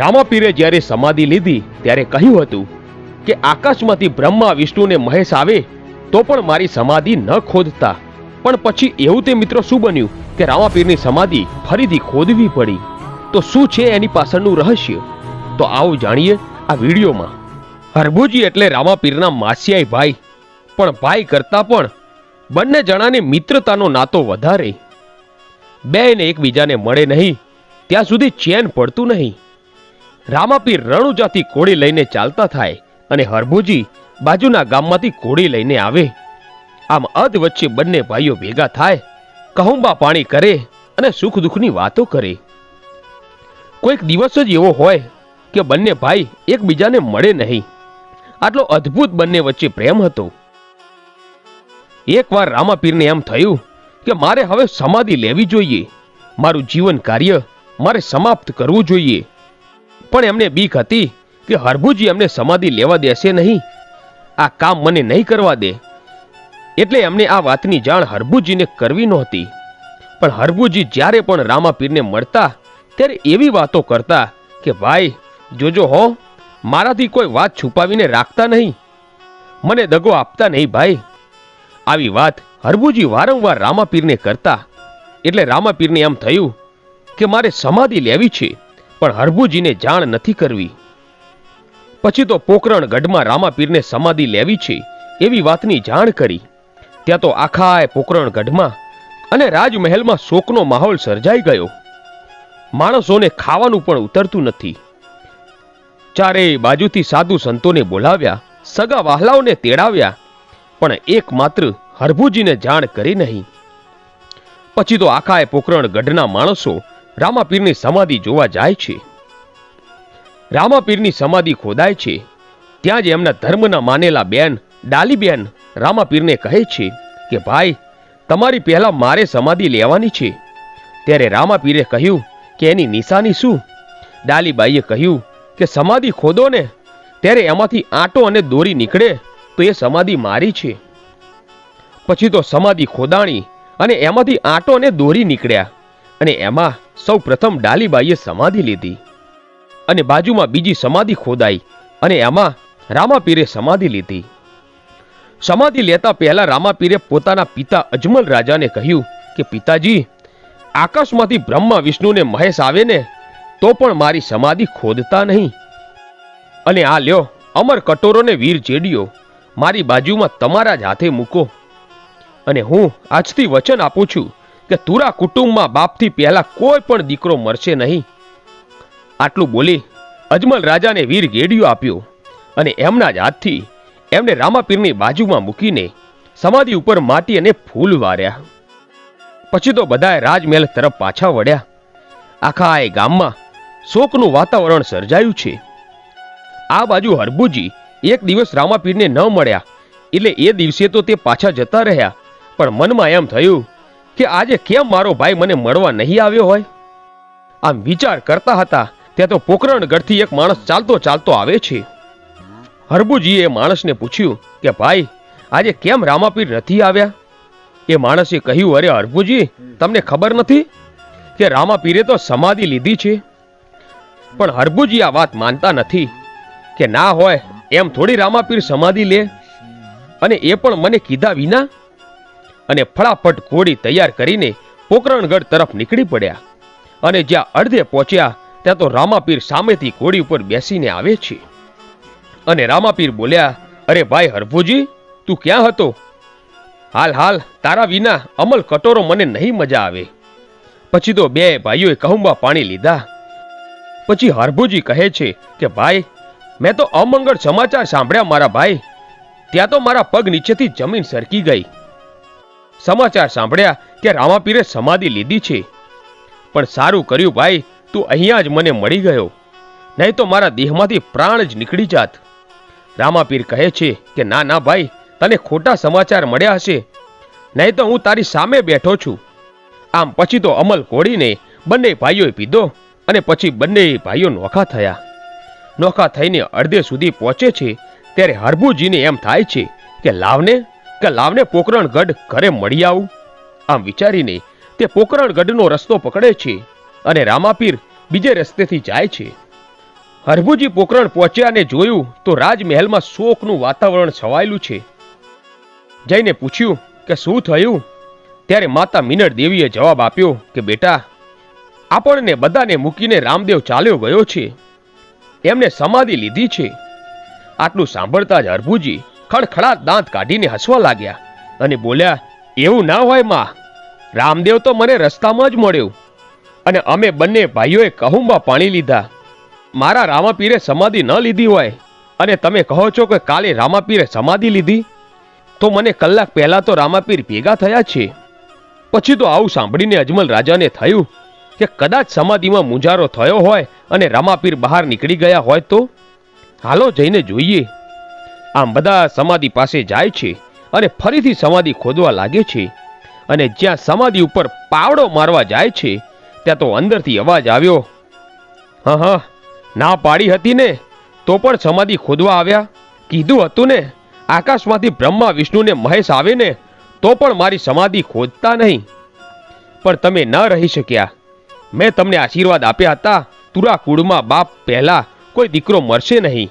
રામાપીરે જ્યારે સમાધિ લીધી, ત્યારે કહ્યું હતું કે આકાશમાંથી બ્રહ્મા, વિષ્ણુને મહેશ આવે, તો પણ મારી સમાધિ ન ખોદતા. પણ પછી એવું તે મિત્રો શું બન્યું કે રામાપીરની સમાધિ ફરીથી ખોદવી પડી? તો શું છે એની પાછળનું રહસ્ય? તો આવો જાણીએ આ વિડીયોમાં. હરભુજી એટલે રામાપીરના માસિયાઈ ભાઈ. પણ ભાઈ કરતા પણ બંને જણાને મિત્રતાનો નાતો વધારે. બેને એકબીજાને મળે નહીં, ત્યાં સુધી ચેન પડતું નહીં. રામાપીર રણુજાથી કોળી લઈને ચાલતા થાય અને હરભુજી બાજુના ગામમાંથી કોળી લઈને આવે. આમ અધ વચ્ચે બંને ભાઈઓ ભેગા થાય, કહુંબા પાણી કરે અને સુખ દુઃખની વાતો કરે. કોઈક દિવસ જ એવો હોય કે બંને ભાઈ એકબીજાને મળે નહીં. આટલો અદ્ભુત બંને વચ્ચે પ્રેમ હતો. એકવાર રામાપીરને એમ થયું કે મારે હવે સમાધિ લેવી જોઈએ. મારું જીવન કાર્ય મારે સમાપ્ત કરવું જોઈએ. પણ એમને બીક હતી કે હરભુજી એમને સમાધિ લેવા દેશે નહીં. આ કામ મને નહીં કરવા દે. એટલે એમને આ વાતની જાણ હરભુજીને કરવી નહોતી. પણ હરભુજી જ્યારે પણ રામાપીરને મળતા, ત્યારે એવી વાતો કરતા કે, ભાઈ, જોજો હો, મારાથી કોઈ વાત છુપાવીને રાખતા નહીં. મને દગો આપતા નહીં ભાઈ. આવી વાત હરભુજી વારંવાર રામાપીરને કરતા. એટલે રામાપીરને એમ થયું કે, મારે સમાધિ લેવી છે. પણ હરભુજીને જાણ નથી કરવી. પછી તો પોકરણ ગઢમાં રામાપીરને સમાધિ લેવી છે એવી વાતની જાણ કરી. ત્યાં તો આખા પોકરણ ગઢમાં અને રાજમહેલમાં શોકનો માહોલ સર્જાઈ ગયો. માણસોને ખાવાનું પણ ઉતરતું નથી. ચારેય બાજુથી સાધુ સંતોને બોલાવ્યા, સગા વાહલાઓને તેડાવ્યા, પણ એકમાત્ર હરભુજીને જાણ કરી નહીં. પછી તો આખા પોકરણ ગઢના માણસો રામાપીરની સમાધિ જોવા જાય છે. રામાપીરની સમાધિ ખોદાય છે. ત્યાં જ એમના ધર્મના માનેલા બેન ડાલીબેન રામાપીરને કહે છે કે, ભાઈ, તમારી પહેલા મારે સમાધિ લેવાની છે. ત્યારે રામાપીરે કહ્યું કે, એની નિશાની શું? ડાલીબાઈએ કહ્યું કે, સમાધિ ખોદો ને. ત્યારે એમાંથી આંટો અને દોરી નીકળે તો એ સમાધિ મારી છે. પછી તો સમાધિ ખોદાણી અને એમાંથી આંટો અને દોરી નીકળ્યા. અને એમાં સૌ પ્રથમ ડાલીબાઈએ સમાધિ લીધી. અને બાજુમાં બીજી સમાધિ ખોદાઈ અને એમાં રામાપીરે સમાધિ લીધી. સમાધિ લેતા પહેલા રામાપીરે પોતાના પિતા અજમલ રાજાને કહ્યું કે, પિતાજી, આકાશમાંથી બ્રહ્મા, વિષ્ણુને મહેશ આવે ને, તો પણ મારી સમાધિ ખોદતા નહીં. અને આ લ્યો, અમર કટોરોને વીર ચેડિયો મારી બાજુમાં તમારા જ હાથે મૂકો. અને હું આજથી વચન આપું છું કે તુરા કુટુંબમાં બાપથી પહેલા કોઈ પણ દીકરો મરશે નહીં. આટલું બોલી અજમલ રાજાને વીર ગેડિયો આપ્યો અને એમના જ હાથથી એમને રામાપીરની બાજુમાં મૂકીને સમાધિ ઉપર માટી અને ફૂલ વાર્યા. પછી તો બધાએ રાજમહેલ તરફ પાછા વળ્યા. આખા એ ગામમાં શોકનું વાતાવરણ સર્જાયું છે. આ બાજુ હરભુજી એક દિવસ રામાપીરને ન મળ્યા. એટલે એ દિવસે તો તે પાછા જતા રહ્યા. પણ મનમાં એમ થયું કે આજે કેમ મારો ભાઈ મને મળવા નહીં આવ્યો હોય? આમ વિચાર કરતા હતા, ત્યાં તો પોકરણગઢથી એક માણસ ચાલતો ચાલતો આવે છે. હરભુજીએ માણસને પૂછ્યું કે, ભાઈ, આજે કેમ રામાપીર નથી આવ્યા? એ માણસે કહ્યું, અરે હરભુજી, તમને ખબર નથી કે રામાપીરે તો સમાધિ લીધી છે? પણ હરબુજી આ વાત માનતા નથી કે ના હોય, એમ થોડી રામાપીર સમાધિ લે. અને એ પણ મને કીધા વિના અને ફળાફટ ઘોડી તૈયાર કરીને પોકરણગઢ તરફ નીકળી પડ્યા. અને જ્યાં અડધે પહોંચ્યા, ત્યાં તો રામાપીર સામેથી ઘોડી ઉપર બેસીને આવે છે. અને રામાપીર બોલ્યા, અરે ભાઈ હરભુજી, તું ક્યાં હતો? હાલ હાલ, તારા વિના અમલ કટોરો મને નહીં મજા આવે. પછી તો બે ભાઈઓએ કહુંબા પાણી લીધા. પછી હરભુજી કહે છે કે, ભાઈ, મેં તો અમંગળ સમાચાર સાંભળ્યા મારા ભાઈ. ત્યાં તો મારા પગ નીચેથી જમીન સરકી ગઈ. સમાચાર સાંભળ્યા કે રામાપીરે સમાધિ લીધી છે. પણ સારું કર્યું ભાઈ, તું અહીંયા જ મને મળી ગયો. નહીં તો મારા દેહમાંથી પ્રાણ જ નીકળી જાત. રામાપીર કહે છે કે ના ના ભાઈ, તને ખોટા સમાચાર મળ્યા હશે. નહીં તો હું તારી સામે બેઠો છું. આમ પછી તો અમલ કોડીને બંને ભાઈઓએ પીધો અને પછી બંને ભાઈઓ નોખા થયા. નોખા થઈને અડધે સુધી પહોંચે છે, ત્યારે હરભુજીને એમ થાય છે કે લાવને કે લાવને પોકરણગઢ ઘરે મળી આવું? આમ વિચારીને તે પોકરણગઢનો રસ્તો પકડે છે અને રામાપીર બીજે રસ્તેથી જાય છે. હરભુજી પોકરણ પહોંચ્યા અને જોયું તો રાજમહેલમાં શોકનું વાતાવરણ છવાયેલું છે. જઈને પૂછ્યું કે શું થયું? ત્યારે માતા મિનળ દેવીએ જવાબ આપ્યો કે, બેટા, આપણને બધાને મૂકીને રામદેવ ચાલ્યો ગયો છે. એમને સમાધિ લીધી છે. આટલું સાંભળતા જ હરભુજી ખડખડાટ દાંત કાઢીને હસવા લાગ્યા અને બોલ્યા, એવું ના હોયમાં. રામદેવ તો મને રસ્તામાં જ મળ્યો અને અમે બંને ભાઈઓએ કહુંબા પાણી લીધા. મારા રામાપીરે સમાધિ ન લીધી હોય અને તમે કહો છો કે કાલે રામાપીરે સમાધિ લીધી? તો મને કલાક પહેલા તો રામાપીર ભેગા થયા છે. પછી તો આવું સાંભળીને અજમલ રાજાને થયું કે કદાચ સમાધિમાં મુંજારો થયો હોય અને રામાપીર બહાર નીકળી ગયા હોય તો? હાલો જઈને જોઈએ. આમ બધા સમાધિ પાસે જાય છે અને ફરીથી સમાધિ ખોદવા લાગે છે. અને જ્યાં સમાધિ ઉપર પાવડો મારવા જાય છે, ત્યાં તો અંદરથી અવાજ આવ્યો, હા હા, ના પાડી હતી ને, તો પણ સમાધિ ખોદવા આવ્યા? કીધું હતું ને, આકાશમાંથી બ્રહ્મા, વિષ્ણુને મહેશ આવે ને, તો પણ મારી સમાધિ ખોદતા નહીં. પણ તમે ન રહી શક્યા. મેં તમને આશીર્વાદ આપ્યા હતા તુરા કુળમાં બાપ પહેલા કોઈ દીકરો મરશે નહીં.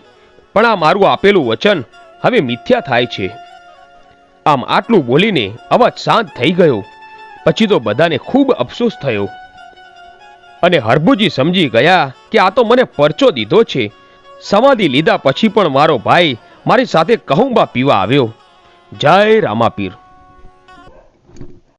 પણ આ મારું આપેલું વચન હવે મિથ્યા થાય છે. આમ આટલું બોલીને અવાજ શાંત થઈ ગયો. પછી તો બધાને ખૂબ અફસોસ થયો. અને હરભુજી સમજી ગયા કે આ તો મને પરચો દીધો છે. સમાધિ લીધા પછી પણ મારો ભાઈ મારી સાથે કહુંબા પીવા આવ્યો. જય રામાપીર.